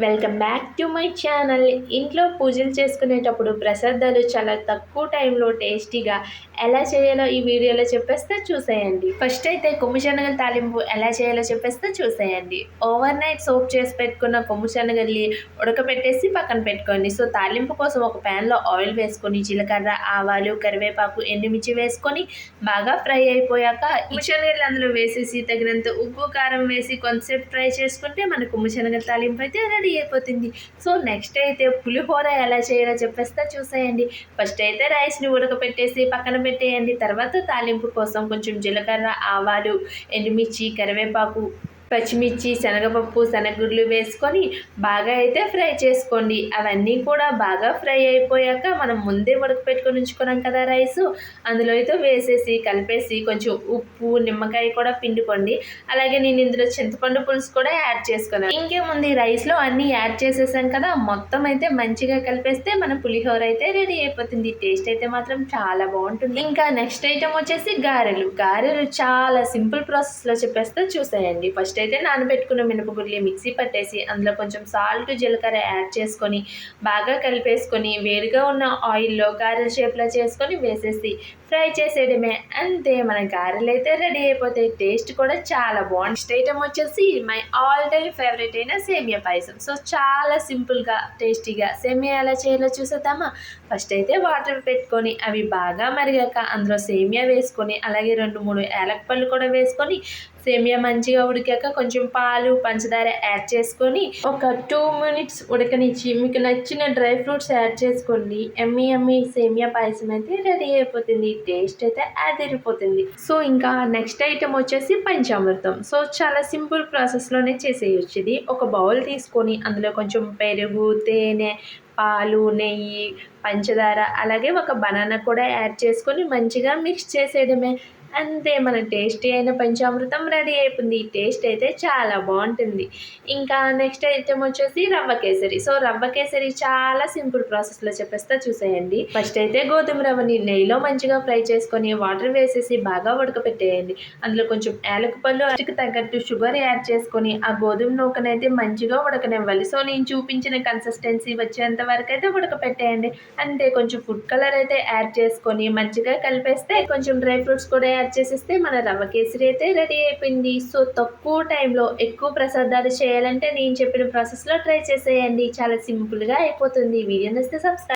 Welcome back to my channel. ఇంట్లో పూజలు చేసుకునేటప్పుడు ప్రసాదాలు చాలా తక్కువ టైంలో టేస్టీగా ఎలా చేయాలో ఈ వీడియోలో చెప్పేస్తే చూసేయండి. ఫస్ట్ అయితే కొమ్ముశనగల తాలింపు ఎలా చేయాలో చెప్పేస్తే చూసేయండి. ఓవర్ నైట్ సోప్ చేసి పెట్టుకున్న కొమ్ముశనగల్ని ఉడకపెట్టేసి పక్కన పెట్టుకోండి. సో తాలింపు కోసం ఒక ప్యాన్లో ఆయిల్ వేసుకొని జీలకర్ర ఆవాలు కరివేపాకు ఎండుమిర్చి వేసుకొని బాగా ఫ్రై అయిపోయాక కుమ్ముశనగలు అందులో వేసేసి తగినంత ఉప్పు కారం వేసి కొంతసేపు ఫ్రై చేసుకుంటే మన కుమ్ముశనగల తాలింపు అయితే రెడీ అయిపోతుంది. సో నెక్స్ట్ అయితే పులిహోర ఎలా చేయాలో చెప్పేస్తే చూసేయండి. ఫస్ట్ అయితే రైస్ని ఉడకపెట్టేసి పక్కన పెట్టేయండి. తర్వాత తాలింపు కోసం కొంచెం జీలకర్ర ఆవాలు ఎండుమిర్చి కరివేపాకు పచ్చిమిర్చి శనగపప్పు శనగగుడ్లు వేసుకొని బాగా అయితే ఫ్రై చేసుకోండి. అవన్నీ కూడా బాగా ఫ్రై అయిపోయాక మనం ముందే ఉడకపెట్టుకొని ఉంచుకున్నాం కదా రైస్. అందులో అయితే వేసేసి కలిపేసి కొంచెం ఉప్పు నిమ్మకాయ కూడా పిండుకోండి. అలాగే నేను ఇందులో చింతపండు పులుసు కూడా యాడ్ చేసుకున్నాను. ఇంకేముంది? రైస్లో అన్నీ యాడ్ చేసేసాం కదా మొత్తం అయితే మంచిగా కలిపేస్తే మన పులిహోర అయితే రెడీ అయిపోతుంది. టేస్ట్ అయితే మాత్రం చాలా బాగుంటుంది. ఇంకా నెక్స్ట్ ఐటమ్ వచ్చేసి గారెలు. గారెలు చాలా సింపుల్ ప్రాసెస్లో చెప్పేస్తే చూసేయండి. ఫస్ట్ అయితే నానబెట్టుకున్న మినపగుడ్లు మిక్సీ పట్టేసి అందులో కొంచెం సాల్ట్ జీలకర్ర యాడ్ చేసుకొని బాగా కలిపేసుకొని వేడిగా ఉన్న ఆయిల్లో గారెల షేప్లో చేసుకొని వేసేసి ఫ్రై చేసేయడమే. అంతే మన గారెలు అయితే రెడీ అయిపోతాయి. టేస్ట్ కూడా చాలా బాగుంది. నెక్స్ట్ ఐటమ్ వచ్చేసి మై ఆల్ టైమ్ ఫేవరెట్ అయిన సేమియా పాయసం. సో చాలా సింపుల్గా టేస్టీగా సేమియా ఎలా చేయాలో చూసేద్దామా? ఫస్ట్ అయితే వాటర్ పెట్టుకొని అవి బాగా మరిగాక అందులో సేమియా వేసుకొని అలాగే రెండు మూడు యాలక్ కూడా వేసుకొని సేమియా మంచిగా ఉడికాక కొంచెం పాలు పంచదార యాడ్ చేసుకొని ఒక టూ మినిట్స్ ఉడకనిచ్చి మీకు నచ్చిన డ్రై ఫ్రూట్స్ యాడ్ చేసుకోండి. ఎమ్మి ఎమ్మి సేమియా పాయసం అయితే రెడీ అయిపోతుంది. టేస్ట్ అయితే అదిరిపోతుంది. సో ఇంకా నెక్స్ట్ ఐటమ్ వచ్చేసి పంచామృతం. సో చాలా సింపుల్ ప్రాసెస్లోనే చేసేయచ్చు ఇది. ఒక బౌల్ తీసుకొని అందులో కొంచెం పెరుగు తేనె పాలు నెయ్యి పంచదార అలాగే ఒక బనానా కూడా యాడ్ చేసుకొని మంచిగా మిక్స్ చేసేయడమే. అంతే మన టేస్టీ అయిన పంచామృతం రెడీ అయిపోయింది. ఈ టేస్ట్ అయితే చాలా బాగుంటుంది. ఇంకా నెక్స్ట్ ఐటమ్ వచ్చేసి రవ్వ కేసరి. సో రవ్వ కేసరి చాలా సింపుల్ ప్రాసెస్లో చెప్పేస్తే చూసేయండి. ఫస్ట్ అయితే గోధుమ రవ్వని నెయ్యిలో మంచిగా ఫ్రై చేసుకొని వాటర్ వేసేసి బాగా ఉడకపెట్టేయండి. అందులో కొంచెం యాలక పళ్ళు అటుకు తగ్గట్టు షుగర్ యాడ్ చేసుకొని ఆ గోధుమ నూకనైతే మంచిగా ఉడకనివ్వాలి. సో నేను చూపించిన కన్సిస్టెన్సీ వచ్చేంత వరకు అయితే ఉడకపెట్టేయండి. అంతే కొంచెం ఫుడ్ కలర్ అయితే యాడ్ చేసుకొని మంచిగా కలిపేస్తే కొంచెం డ్రై ఫ్రూట్స్ కూడా తయారు చేసేస్తే మన రవ్వ కేసరి అయితే రెడీ అయిపోయింది. సో తక్కువ టైంలో ఎక్కువ ప్రసాదాలు చేయాలంటే నేను చెప్పిన ప్రాసెస్లో ట్రై చేసేయండి. చాలా సింపుల్గా అయిపోతుంది. వీడియో నచ్చితే సబ్స్క్రైబ్